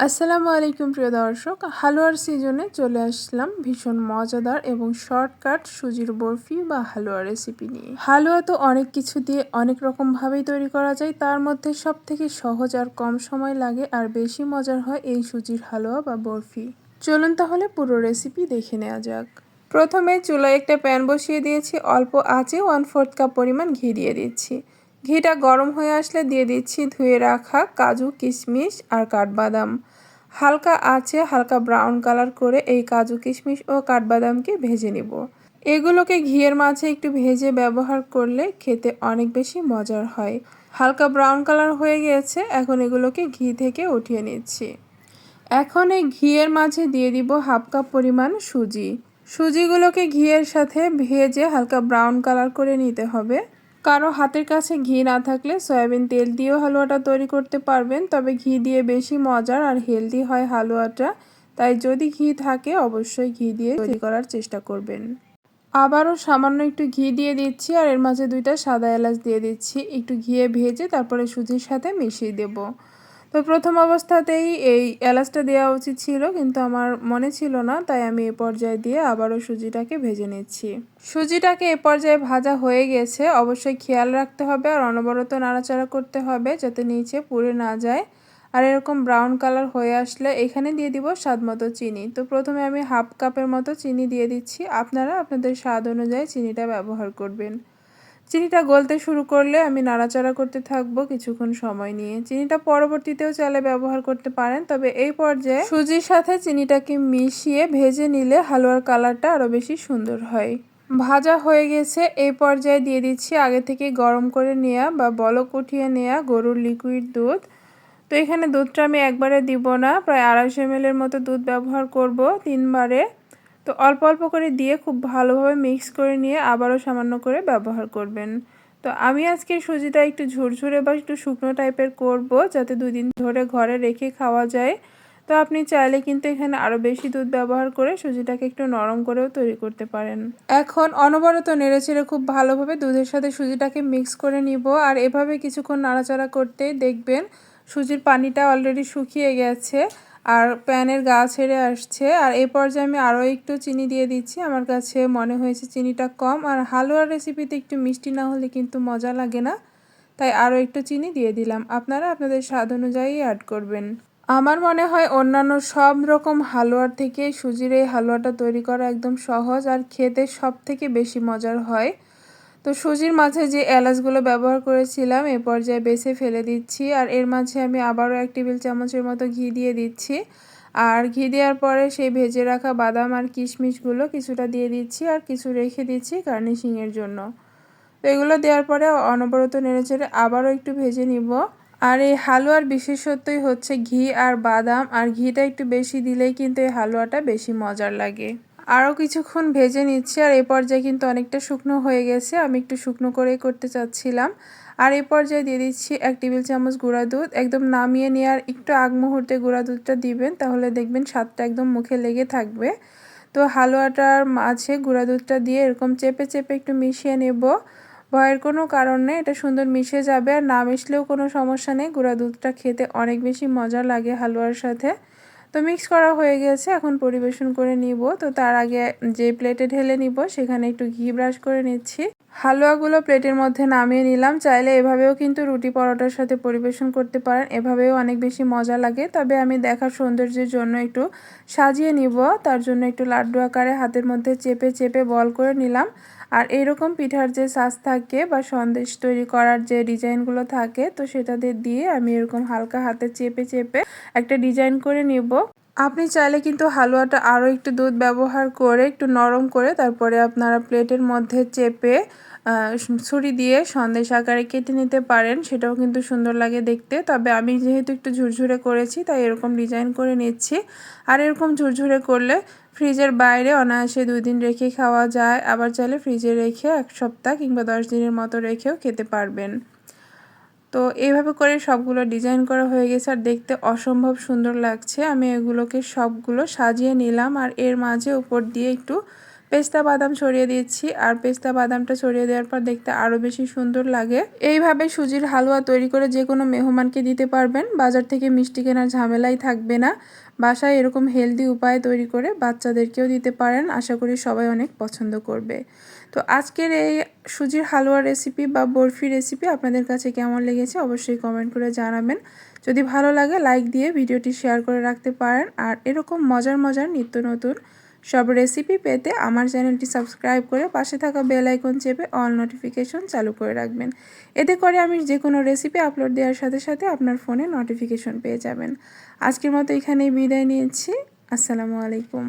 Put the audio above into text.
আসসালামু আলাইকুম, প্রিয় দর্শক। হালুয়ার সিজনে চলে আসলাম ভীষণ মজাদার এবং শর্টকাট সুজির বরফি বা হালুয়া রেসিপি নিয়ে। হালুয়া তো অনেক কিছু দিয়ে অনেক রকমভাবেই তৈরি করা যায়। তার মধ্যে সব থেকে সহজ আর কম সময় লাগে আর বেশি মজার হয় এই সুজির হালুয়া বা বরফি। চলুন তাহলে পুরো রেসিপি দেখে নেওয়া যাক। প্রথমে চুলায় একটা প্যান বসিয়ে দিয়েছি। অল্প আঁচে ওয়ান ফোর্থ কাপ পরিমাণ ঘি দিয়ে দিচ্ছি। ঘিটা গরম হয়ে আসলে দিয়ে দিচ্ছি ধুয়ে রাখা কাজু, কিশমিশ আর কাঠবাদাম। হালকা আছে হালকা ব্রাউন কালার করে এই কাজু, কিশমিশ ও কাঠবাদামকে ভেজে নিব। এগুলোকে ঘিয়ের মাঝে একটু ভেজে ব্যবহার করলে খেতে অনেক বেশি মজার হয়। হালকা ব্রাউন কালার হয়ে গিয়েছে এখন এগুলোকে ঘি থেকে উঠিয়ে নিচ্ছি। এখন এই ঘিয়ের মাঝে দিয়ে দিব হাফ কাপ পরিমাণ সুজি। সুজিগুলোকে ঘিয়ের সাথে ভেজে হালকা ব্রাউন কালার করে নিতে হবে। কারও হাতের কাছে ঘি না থাকলে সয়াবিন তেল দিয়েও হালুয়াটা তৈরি করতে পারবেন, তবে ঘি দিয়ে বেশি মজার আর হেলদি হয় হালুয়াটা। তাই যদি ঘি থাকে, অবশ্যই ঘি দিয়ে তৈরি করার চেষ্টা করবেন। আবারও সামান্য একটু ঘি দিয়ে দিচ্ছি আর এর মাঝে দুইটা সাদা এলাচ দিয়ে দিচ্ছি। একটু ঘিয়ে ভেজে তারপরে সুজির সাথে মিশিয়ে দেবো। তো প্রথম অবস্থাতেই এই এলাচটা দেওয়া উচিত ছিল, কিন্তু আমার মনে ছিল না, তাই আমি এ পর্যায়ে দিয়ে আবারও সুজিটাকে ভেজে নিচ্ছি। সুজিটাকে এ পর্যায়ে ভাজা হয়ে গেছে, অবশ্যই খেয়াল রাখতে হবে আর অনবরত নাড়াচাড়া করতে হবে যাতে নিচে পুড়ে না যায়। আর এরকম ব্রাউন কালার হয়ে আসলে এখানে দিয়ে দিব স্বাদ মতো চিনি। তো প্রথমে আমি হাফ কাপের মতো চিনি দিয়ে দিচ্ছি। আপনারা আপনাদের স্বাদ অনুযায়ী চিনিটা ব্যবহার করবেন। চিনিটা গলতে শুরু করলে আমি নাড়াচাড়া করতে থাকব কিছুক্ষণ সময় নিয়ে। চিনিটা পরবর্তীতেও চালে ব্যবহার করতে পারেন, তবে এই পর্যায়ে সুজির সাথে চিনিটাকে মিশিয়ে ভেজে নিলে হালুয়ার কালারটা আরও বেশি সুন্দর হয়। ভাজা হয়ে গেছে, এই পর্যায়ে দিয়ে দিচ্ছি আগে থেকে গরম করে নেওয়া বা বলক উঠিয়ে নেওয়া গরুর লিকুইড দুধ। তো এখানে দুধটা আমি একবারে দিব না, প্রায় আড়াইশো এম মতো দুধ ব্যবহার করব তিনবারে। তো অল্প অল্প করে দিয়ে খুব ভালোভাবে মিক্স করে নিয়ে আবারও সামান্য করে ব্যবহার করবেন। তো আমি আজকে সুজিটা একটু ঝুরঝুরে বা একটু শুকনো টাইপের করব যাতে দুই দিন ধরে ঘরে রেখে খাওয়া যায়। তো আপনি চাইলে কিন্তু এখানে আরও বেশি দুধ ব্যবহার করে সুজিটাকে একটু নরম করেও তৈরি করতে পারেন। এখন অনবরত নেড়েচেড়ে খুব ভালোভাবে দুধের সাথে সুজিটাকে মিক্স করে নিব আর এভাবে কিছুক্ষণ নাড়াচাড়া করতে দেখবেন সুজির পানিটা অলরেডি শুকিয়ে গেছে। আর প্যানের গা ছেড়ে আসছে। আর এই পর্যায়ে আমি আরও একটু চিনি দিয়ে দিচ্ছি। আমার কাছে মনে হয়েছে চিনিটা কম। আর হালুয়ার রেসিপিতে একটু মিষ্টি না হলে কিন্তু মজা লাগে না। তাই আরও একটু চিনি দিয়ে দিলাম। আপনারা আপনাদের স্বাদ অনুযায়ী অ্যাড করবেন। আমার মনে হয় অন্যান্য সব রকম হালুয়ার থেকে সুজির এই হালুয়াটা তৈরি করা একদম সহজ। আর খেতে সব থেকে বেশি মজার হয়। তো সুজির মাঝে যে এলাচগুলো ব্যবহার করেছিলাম, এ পর্যায়ে বেছে ফেলে দিচ্ছি। আর এর মাঝে আমি আবারও এক টেবিল চামচের মতো ঘি দিয়ে দিচ্ছি। আর ঘি দেওয়ার পরে সেই ভেজে রাখা বাদাম আর কিশমিশগুলো কিছুটা দিয়ে দিচ্ছি আর কিছু রেখে দিচ্ছি গার্নিশিংয়ের জন্য। তো এগুলো দেওয়ার পরে অনবরত নেড়েচেড়ে আবারও একটু ভেজে নিব। আর এই হালুয়ার বিশেষত্বই হচ্ছে ঘি আর বাদাম। আর ঘিটা একটু বেশি দিলেই কিন্তু এই হালুয়াটা বেশি মজার লাগে। আরও কিছুক্ষণ ভেজে নিচ্ছি, আর এই পর্যায়ে কিন্তু অনেকটা শুকনো হয়ে গেছে। আমি একটু শুকনো করেই করতে চাচ্ছিলাম। আর এই পর্যায়ে দিয়ে দিচ্ছি এক টেবিল চামচ গুঁড়া দুধ। একদম নামিয়ে নেওয়ার একটু আগ মুহূর্তে গুঁড়া দুধটা দিবেন, তাহলে দেখবেন স্বাদটা একদম মুখে লেগে থাকবে। তো হালুয়াটার মাঝে গুঁড়া দুধটা দিয়ে এরকম চেপে চেপে একটু মিশিয়ে নেব। ভয়ের কোনো কারণ নেই, এটা সুন্দর মিশে যাবে। আর না মিশলেও কোনো সমস্যা নেই, গুঁড়া দুধটা খেতে অনেক বেশি মজা লাগে হালুয়ার সাথে। তো মিক্স করা হয়ে গেছে, এখন পরিবেশন করে নিব। তো তার আগে যে প্লেটে ঢেলে নিব, সেখানে একটু ঘি ব্রাশ করে নিচ্ছি। হালুয়াগুলো প্লেটের মধ্যে নামিয়ে নিলাম। চাইলে এভাবেও কিন্তু রুটি পরোটার সাথে পরিবেশন করতে পারেন। এভাবেও অনেক বেশি মজা লাগে। তবে আমি দেখার সৌন্দর্যের জন্য একটু সাজিয়ে নিব। তার জন্য একটু লাড্ডু আকারে হাতের মধ্যে চেপে চেপে বল করে নিলাম। আর এইরকম পিঠার যে সাজ থাকে বা সন্দেশ তৈরি করার যে ডিজাইনগুলো থাকে, তো সেটাতে দিয়ে আমি এরকম হালকা হাতে চেপে চেপে একটা ডিজাইন করে নিব। আপনি চাইলে কিন্তু হালুয়াটা আরও একটু দুধ ব্যবহার করে একটু নরম করে তারপরে আপনারা প্লেটের মধ্যে চেপে ছুরি দিয়ে সন্দেশ আকারে কেটে নিতে পারেন। সেটাও কিন্তু সুন্দর লাগে দেখতে। তবে আমি যেহেতু একটু ঝুরঝুরে করেছি, তাই এরকম ডিজাইন করে নিচ্ছি। আর এরকম ঝুরঝুরে করলে ফ্রিজের বাইরে অনায়াসে দুই দিন রেখে খাওয়া যায়। আবার চাইলে ফ্রিজে রেখে এক সপ্তাহ কিংবা দশ দিনের মতো রেখেও খেতে পারবেন। তো এইভাবে করে সবগুলো ডিজাইন করা হয়ে গেছে আর দেখতে অসম্ভব সুন্দর লাগছে। আমি এগুলোকে সবগুলো সাজিয়ে নিলাম আর এর মাঝে উপর দিয়ে একটু পেস্তা বাদাম ছড়িয়ে দিচ্ছি আর পেস্তা বাদামটা ছড়িয়ে দেওয়ার পর দেখতে আরও বেশি সুন্দর লাগে। এইভাবে সুজির হালুয়া তৈরি করে যে কোনো মেহমানকে দিতে পারবেন। বাজার থেকে মিষ্টি কেনার ঝামেলাই থাকবে না। বাসায় এরকম হেলদি উপায় তৈরি করে বাচ্চাদেরকেও দিতে পারেন। আশা করি সবাই অনেক পছন্দ করবে। তো আজকের এই সুজির হালুয়া রেসিপি বা বরফি রেসিপি আপনাদের কাছে কেমন লেগেছে অবশ্যই কমেন্ট করে জানাবেন। যদি ভালো লাগে লাইক দিয়ে ভিডিওটি শেয়ার করে রাখতে পারেন। আর এরকম মজার মজার নিত্য নতুন সব রেসিপি পেতে আমার চ্যানেলটি সাবস্ক্রাইব করে পাশে থাকা বেল আইকন চেপে অল নোটিফিকেশন চালু করে রাখবেন। এতে করে আমি যে কোনো রেসিপি আপলোড দেওয়ার সাথে সাথে আপনার ফোনে নোটিফিকেশন পেয়ে যাবেন। আজকের মতো এখানেই বিদায় নিয়েছি। আসসালামু আলাইকুম।